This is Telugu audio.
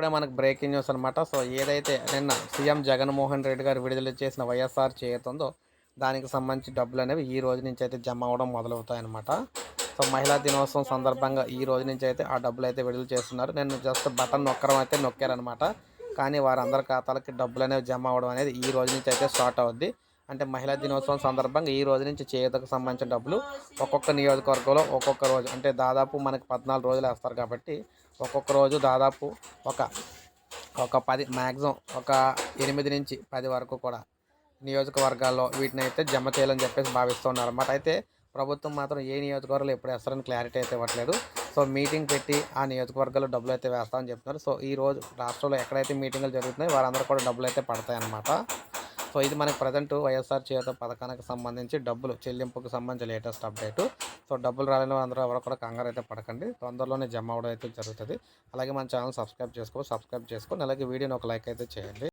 ఇప్పుడే మనకు బ్రేకింగ్ న్యూస్ అనమాట సో ఏదైతే నిన్న సీఎం జగన్మోహన్ రెడ్డి గారు విడుదల చేసిన వైఎస్ఆర్ చేతుందో దానికి సంబంధించి డబ్బులు అనేవి ఈ రోజు నుంచి అయితే జమ అవ్వడం మొదలవుతాయి అనమాట సో మహిళా దినోత్సవం సందర్భంగా ఈ రోజు నుంచి అయితే ఆ డబ్బులు అయితే విడుదల చేస్తున్నారు. నేను జస్ట్ బటన్ నొక్కడం అయితే నొక్కారనమాట కానీ వారందరి ఖాతాలకి డబ్బులు అనేవి జమ అవ్వడం అనేది ఈ రోజు నుంచి అయితే స్టార్ట్ అవుద్ది. అంటే మహిళా దినోత్సవం సందర్భంగా ఈ రోజు నుంచి చేతకు సంబంధించిన డబ్బులు ఒక్కొక్క నియోజకవర్గంలో ఒక్కొక్క రోజు అంటే దాదాపు మనకి పద్నాలుగు రోజులు వేస్తారు కాబట్టి ఒక్కొక్క రోజు దాదాపు ఒక ఒక పది మ్యాక్సిమం ఒక ఎనిమిది నుంచి పది వరకు కూడా నియోజకవర్గాల్లో వీటిని అయితే జమ చేయాలని చెప్పేసి భావిస్తున్నారు అన్నమాట అయితే ప్రభుత్వం మాత్రం ఏ నియోజకవర్గాలు ఎప్పుడు వేస్తారని క్లారిటీ అయితే ఇవ్వట్లేదు. సో మీటింగ్ పెట్టి ఆ నియోజకవర్గాల్లో డబ్బులు అయితే వేస్తామని చెప్తున్నారు. సో ఈ రోజు రాష్ట్రంలో ఎక్కడైతే మీటింగ్లు జరుగుతున్నాయో వారందరూ కూడా డబ్బులు అయితే పడతాయి అన్నమాట సో ఇది మనకి ప్రజెంట్ వైఎస్ఆర్ చేత పథకానికి సంబంధించి డబ్బులు చెల్లింపుకు సంబంధించి లేటెస్ట్ అప్డేట్. సో డబ్బులు రాలేని అందరూ ఎవరు కూడా కంగారు అయితే పడకండి. తొందరలోనే జమ అవడం అయితే జరుగుతుంది. అలాగే మన ఛానల్ సబ్స్క్రైబ్ చేసుకో సబ్స్క్రైబ్ చేసుకొని అలాగే వీడియోని ఒక లైక్ అయితే చేయండి.